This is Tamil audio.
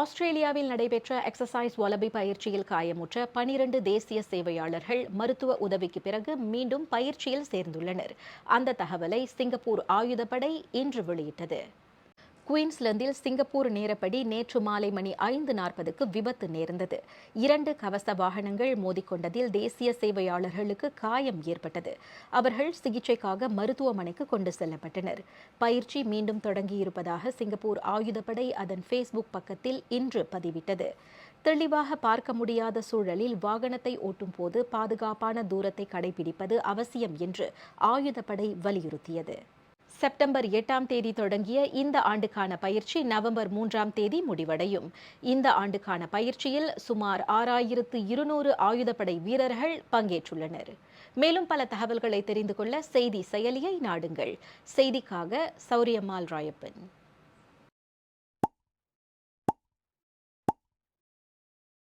ஆஸ்திரேலியாவில் நடைபெற்ற எக்ஸசைஸ் ஒலபி பயிற்சியில் காயமுற்ற பனிரண்டு தேசிய சேவையாளர்கள் மருத்துவ உதவிக்கு பிறகு மீண்டும் பயிற்சியில் சேர்ந்துள்ளனர். அந்த தகவலை சிங்கப்பூர் ஆயுதப்படை இன்று வெளியிட்டது. குயின்ஸ்லாந்தில் சிங்கப்பூர் நேரப்படி நேற்று மாலை மணி ஐந்து நாற்பதுக்கு விபத்து நேர்ந்தது. இரண்டு கவச வாகனங்கள் மோதிக்கொண்டதில் தேசிய சேவையாளர்களுக்கு காயம் ஏற்பட்டது. அவர்கள் சிகிச்சைக்காக மருத்துவமனைக்கு கொண்டு செல்லப்பட்டனர். பயிற்சி மீண்டும் தொடங்கியிருப்பதாக சிங்கப்பூர் ஆயுதப்படை அதன் ஃபேஸ்புக் பக்கத்தில் இன்று பதிவிட்டது. தெளிவாக பார்க்க முடியாத சூழலில் வாகனத்தை ஓட்டும் போது பாதுகாப்பான தூரத்தை கடைபிடிப்பது அவசியம் என்று ஆயுதப்படை வலியுறுத்தியது. செப்டம்பர் எட்டாம் தேதி தொடங்கிய இந்த ஆண்டுக்கான பயிற்சி நவம்பர் மூன்றாம் தேதி முடிவடையும். இந்த ஆண்டுக்கான பயிற்சியில் சுமார் ஆறாயிரத்து இருநூறு ஆயுதப்படை வீரர்கள் பங்கேற்றுள்ளனர். மேலும் பல தகவல்களை தெரிந்து கொள்ள செய்தி செயலியை நாடுங்கள். செய்திக்காக சௌரியம்மாள் ராயப்பன்.